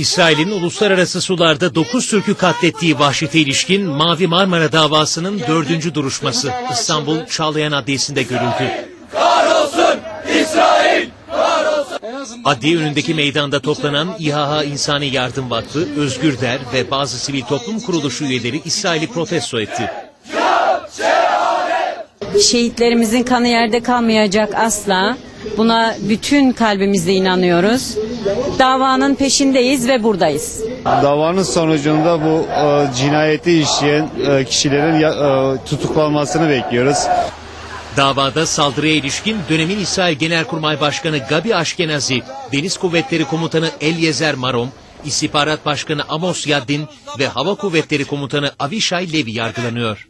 İsrail'in uluslararası sularda 9 Türk'ü katlettiği vahşete ilişkin Mavi Marmara davasının dördüncü duruşması İstanbul Çağlayan Adliyesi'nde görüldü. Adliye önündeki meydanda toplanan İHH İnsani Yardım Vakfı, Özgür Der ve bazı sivil toplum kuruluşu üyeleri İsrail'i protesto etti. Şehitlerimizin kanı yerde kalmayacak asla. Buna bütün kalbimizle inanıyoruz. Davanın peşindeyiz ve buradayız. Davanın sonucunda bu e, cinayeti işleyen e, kişilerin ya- e, tutuklanmasını bekliyoruz. Davada saldırıya ilişkin dönemin İsrail Genelkurmay Başkanı Gabi Aşkenazi, Deniz Kuvvetleri Komutanı Eliezer Marom, İstihbarat Başkanı Amos Yaddin ve Hava Kuvvetleri Komutanı Avishai Levi yargılanıyor.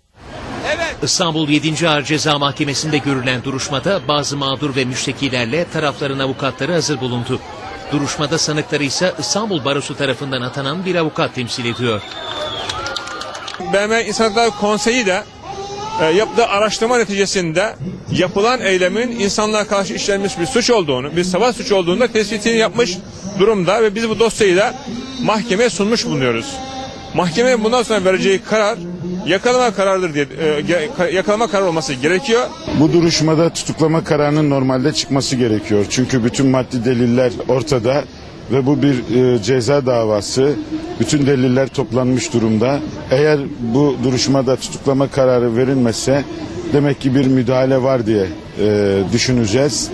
İstanbul 7. Ağır Ceza Mahkemesi'nde görülen duruşmada bazı mağdur ve müştekilerle tarafların avukatları hazır bulundu. Duruşmada sanıkları ise İstanbul Barosu tarafından atanan bir avukat temsil ediyor. BM İnsan Hakları Konseyi de e, yaptığı araştırma neticesinde yapılan eylemin insanlığa karşı işlenmiş bir suç olduğunu, bir savaş suçu olduğunu da tespitini yapmış durumda ve biz bu dosyayı da mahkemeye sunmuş bulunuyoruz. Mahkeme bundan sonra vereceği karar yakalama kararıdır diye e, yakalama kararı olması gerekiyor. Bu duruşmada tutuklama kararının normalde çıkması gerekiyor. Çünkü bütün maddi deliller ortada ve bu bir e, ceza davası. Bütün deliller toplanmış durumda. Eğer bu duruşmada tutuklama kararı verilmezse demek ki bir müdahale var diye e, düşüneceğiz.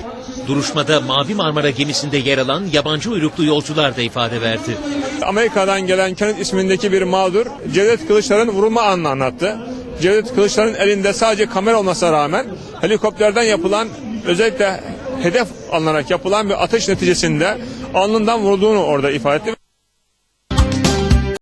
Duruşmada Mavi Marmara gemisinde yer alan yabancı uyruklu yolcular da ifade verdi. Amerika'dan gelen Kenneth ismindeki bir mağdur Cevdet Kılıçlar'ın vurulma anını anlattı. Cevdet Kılıçlar'ın elinde sadece kamera olmasına rağmen helikopterden yapılan özellikle hedef alınarak yapılan bir atış neticesinde alnından vurulduğunu orada ifade etti.